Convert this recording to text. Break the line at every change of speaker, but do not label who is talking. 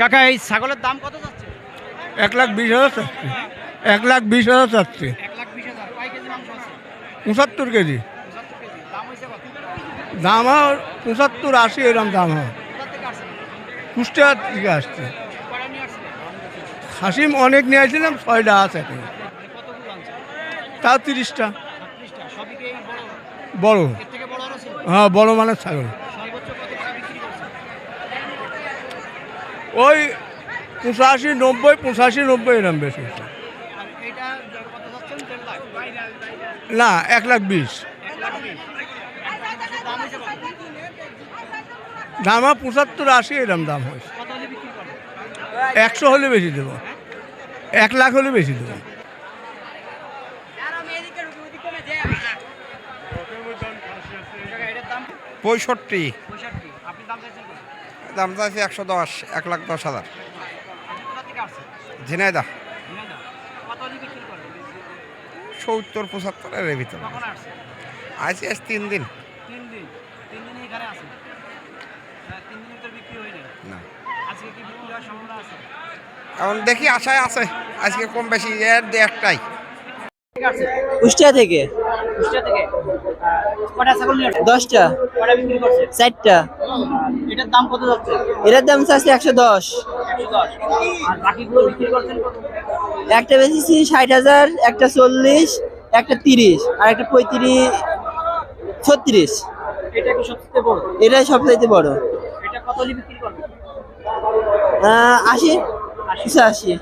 কাকা এই ছাগলের দাম কত যাচ্ছে?
এক লাখ বিশ হাজার চাচ্ছি। এক লাখ বিশ হাজার চাচ্ছি। পঁচাত্তর কেজি
দাম কত?
পঁচাত্তর আশি এরকম দাম হয়।
কোথা থেকে আসছে?
কুষ্টিয়ার থেকে আসছে। হাসিম অনেক নিয়ে আসছিলাম ছয়টা আছে এখন। তাও তিরিশটা।
বড়?
হ্যাঁ বড় মানের ছাগল
সর্বোচ্চ কত টাকা বিক্রি করছে
ওই পঁচাশি নব্বই পঁচাশি নব্বই এরম বেশি। না এক লাখ বিশ।
দাম
পঁচাত্তর আশি এরম দাম হয়েছে
কত হলে বিক্রি করবে
একশো হলে বেশি দেবো। এক লাখ হলে বেশি দেবো।
পঁয়ষট্টি।
পঁয়ষট্টি। আপনি দাম
চাইছি একশো দশ এক লাখ দশ হাজার। ঝিনাইদা সত্তর পঁচাত্তরের ভিতরে। আইসি আজ তিন দিন। না।
আজকে কি বিক্রি হওয়ার সম্ভাবনা আছে?
এখন দেখি আশায় আছে। আজকে কম বেশি এর একটাই।
কুষ্টিয়া থেকে?
কুষ্টিয়া থেকে? আহ, ছাগল নিয়ে
দশটা।
কয়টা বিক্রি করছে?
চারটা।
এটার দাম কত যাচ্ছে?
এটার দাম চাচ্ছে একশো দশ।
আর বাকিগুলো বিক্রি করছেন
একটা বেশি ষাট হাজার একটা চল্লিশ একটা তিরিশ আর একটা পঁয়ত্রিশ ছত্রিশ।
এটা কি সবচেয়ে বড়?
এটাই সবচাইতে বড়।
এটা কত বিক্রি করবে
আহ, আশি পঁচাশি